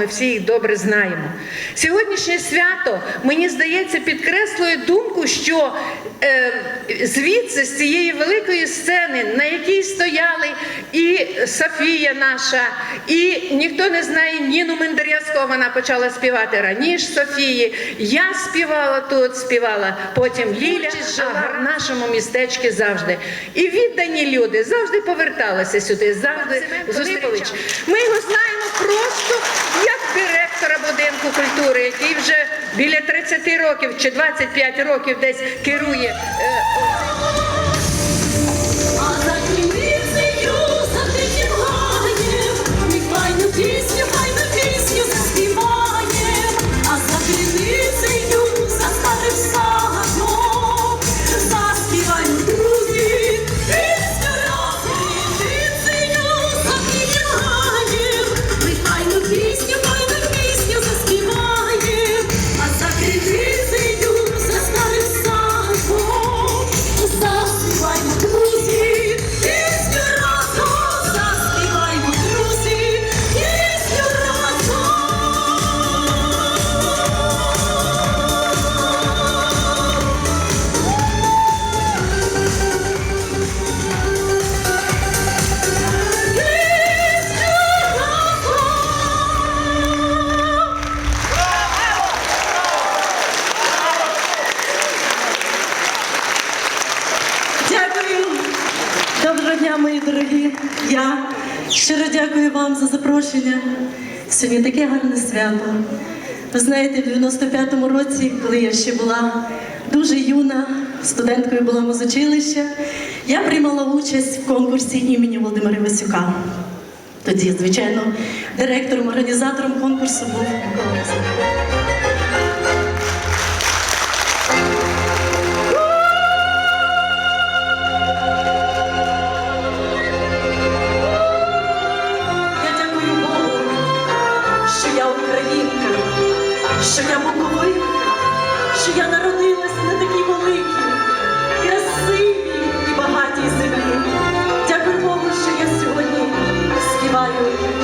ми всі їх добре знаємо. Сьогоднішнє свято, мені здається, підкреслює думку, що е, звідси, з цієї великої сцени, на якій стояли і Софія наша, і ніхто не знає Ніну Мендар'язьку, вона почала співати раніше Софії. Я співала тут, співала, потім Ліля жила в нашому містечку завжди. І віддані люди завжди поверталися сюди, завжди зустрічали. Ми його знаємо просто культури, який вже біля 30 років чи 25 років десь керує. Доброго дня, мої дорогі. Я щиро дякую вам за запрошення. Сьогодні таке гарне свято. Ви знаєте, в 95-му році, коли я ще була дуже юна, студенткою була музичилища, я приймала участь в конкурсі імені Володимира Івасюка. Тоді, звичайно, директором, організатором конкурсу був Микола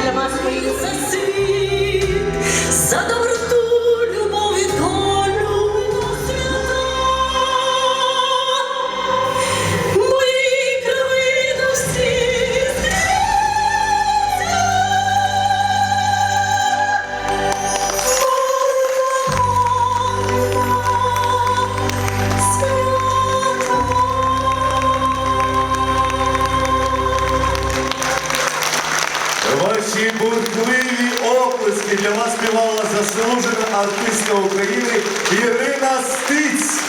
для вас мої За Ваші бурхливі оплески для вас співала заслужена артистка України Ірина Стиць.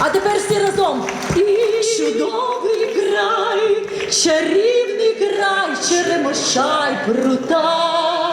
А тепер всі разом. І чудовий край, чарівний край, Черемошай, й прута.